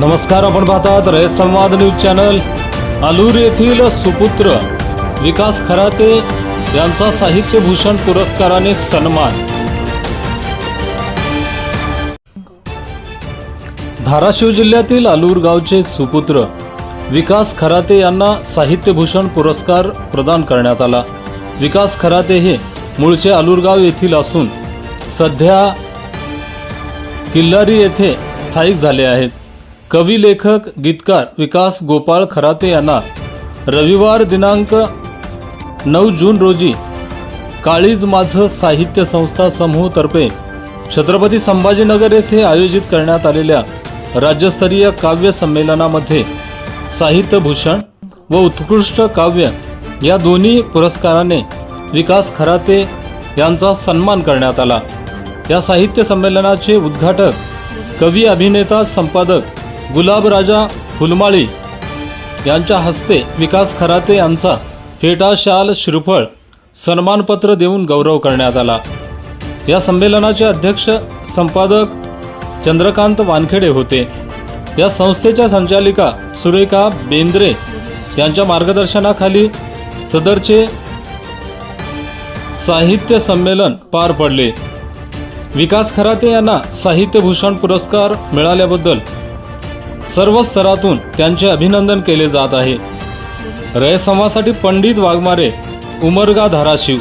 नमस्कार आपण पाहतात रयत संवाद न्यूज चॅनल. आलूर येथील सुपुत्र विकास खराते यांचा साहित्यभूषण पुरस्काराने सन्मान. धाराशिव जिल्ह्यातील आलूर गावचे सुपुत्र विकास खराते यांना साहित्यभूषण पुरस्कार प्रदान करण्यात आला. विकास खराते हे मूळचे आलूरगाव येथील असून सध्या किल्लारी येथे स्थायिक झाले आहेत. कवी लेखक गीतकार विकास गोपाळ खराते यांना रविवार दिनांक नऊ जून रोजी काळीज माझं साहित्य संस्था समूहतर्फे छत्रपती संभाजीनगर येथे आयोजित करण्यात आलेल्या राज्यस्तरीय काव्य संमेलनामध्ये साहित्यभूषण व उत्कृष्ट काव्य या दोन्ही पुरस्काराने विकास खराते यांचा सन्मान करण्यात आला. या साहित्य संमेलनाचे उद्घाटक कवी अभिनेता संपादक गुलाबराजा फुलमाळी यांच्या हस्ते विकास खराते यांचा फेटा शाल श्रीफळ सन्मानपत्र देऊन गौरव करण्यात आला. या संमेलनाचे अध्यक्ष संपादक चंद्रकांत वानखेडे होते. या संस्थेच्या संचालिका सुरेखा बेंद्रे यांच्या मार्गदर्शनाखाली सदरचे साहित्य संमेलन पार पडले. विकास खराते यांना साहित्यभूषण पुरस्कार मिळाल्याबद्दल सर्व स्तरातून त्यांचे अभिनंदन केले जात आहे. रयसमासाठी पंडित वाघमारे उमरगा धाराशिव.